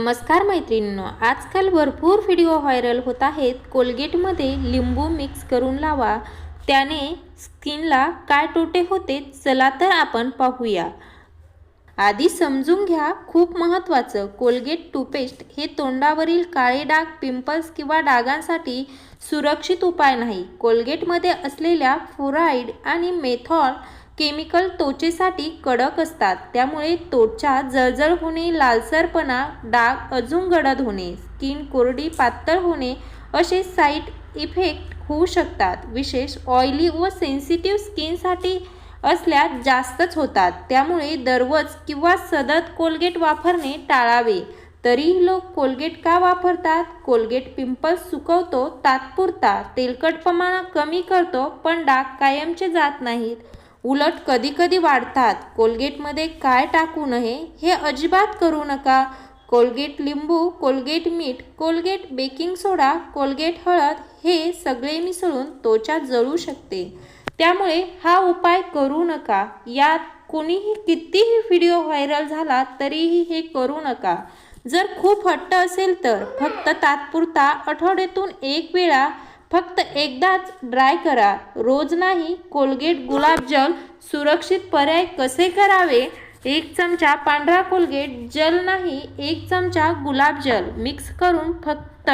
नमस्कार मैत्रिणींनो आजकाल भरपूर व्हिडिओ व्हायरल होत आहेत. कोलगेटमध्ये लिंबू मिक्स करून लावा. त्याने स्किनला काय तोटे होते चला तर आपण पाहूया. आधी समजून घ्या खूप महत्त्वाचं. कोलगेट टूथपेस्ट हे तोंडावरील काळे डाग पिंपल्स किंवा डागांसाठी सुरक्षित उपाय नाही. कोलगेटमध्ये असलेल्या फ्लोराईड आणि मेथॉल केमिकल त्वचेसाठी कडक असतात. त्यामुळे त्वचा जळजळ होणे लालसरपणा डाग अजून गडद होणे स्किन कोरडी पातळ होणे असे साईड इफेक्ट होऊ शकतात. विशेष ऑइली व सेन्सिटिव्ह स्किनसाठी असल्यास जास्तच होतात. त्यामुळे दररोज किंवा सतत कोलगेट वापरणे टाळावे. तरीही लोक कोलगेट का वापरतात? कोलगेट पिंपल्स सुकवतो तात्पुरता. तेलकटपणा कमी करतो पण डाग कायमचे जात नाहीत. उलट कधीकधी वाढतात. कोलगेटमध्ये काय टाकू नये हे अजिबात करू नका. कोलगेट लिंबू कोलगेट मीठ कोलगेट बेकिंग सोडा कोलगेट हळद हे सगळे मिसळून त्वचा जळू शकते. त्यामुळे हा उपाय करू नका. यात कोणीही कितीही व्हिडिओ व्हायरल झाला तरीही हे करू नका. जर खूप हट्ट असेल तर फक्त तात्पुरता आठवड्यातून एक वेळा फक्त एकदाच ड्राय करा. रोज नाही कोलगेट गुलाबजल सुरक्षित पर्याय कसे करावे? एक चमचा पांढरा कोलगेट जल नाही एक चमचा गुलाबजल मिक्स करून फक्त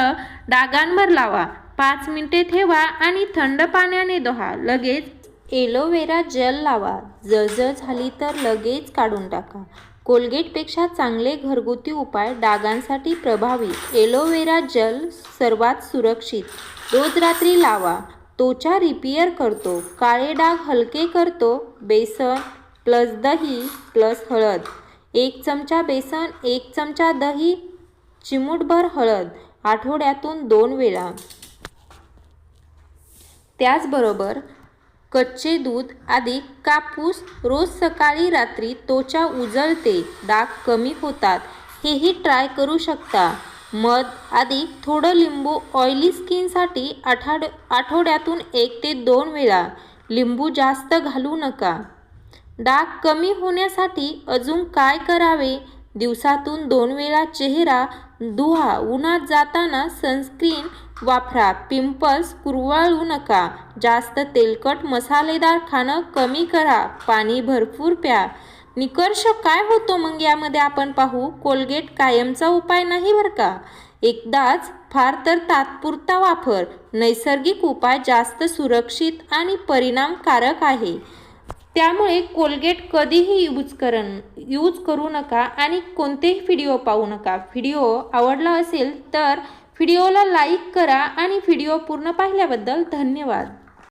डागांवर लावा. पाच मिनिटे ठेवा आणि थंड पाण्याने धुवा. लगेच एलोवेरा जल लावा. जळजळ झाली तर लगेच काढून टाका. कोलगेटपेक्षा चांगले घरगुती उपाय डागांसाठी प्रभावी. एलोवेरा जल सर्वात सुरक्षित. रोज रात्री लावा. त्वचा रिपेअर करतो. काळे डाग हलके करतो. बेसन प्लस दही प्लस हळद. एक चमचा बेसन एक चमचा दही चिमूटभर हळद. आठवड्यातून दोन वेळा. त्याचबरोबर कच्चे दूध आदी कापूस रोज सकाळी रात्री त्वचा उजळते डाग कमी होतात. हेही ट्राय करू शकता. मध आधी थोडं लिंबू ऑइली स्किनसाठी आठाड आठवड्यातून एक ते दोन वेळा. लिंबू जास्त घालू नका. डाग कमी होण्यासाठी अजून काय करावे? दिवसातून दोन वेळा चेहरा धुवा उन्हात जाताना सनस्क्रीन वापरा. पिंपल्स कुरवाळू नका. जास्त तेलकट मसालेदार खाणं कमी करा. पाणी भरपूर प्या. निकर्ष काय होतो मग यामध्ये आपण पाहू? कोलगेट कायमचा उपाय नाही बरं का? एकदाच फार तर तात्पुरता वापर. नैसर्गिक उपाय जास्त सुरक्षित आणि परिणामकारक आहे. त्यामुळे कोलगेट कधीही यूज करन यूज करू नका आणि कोणतेही व्हिडिओ पाहू नका. व्हिडिओ आवडला असेल तर व्हिडिओला लाईक करा आणि व्हिडिओ पूर्ण पाहिल्याबद्दल धन्यवाद.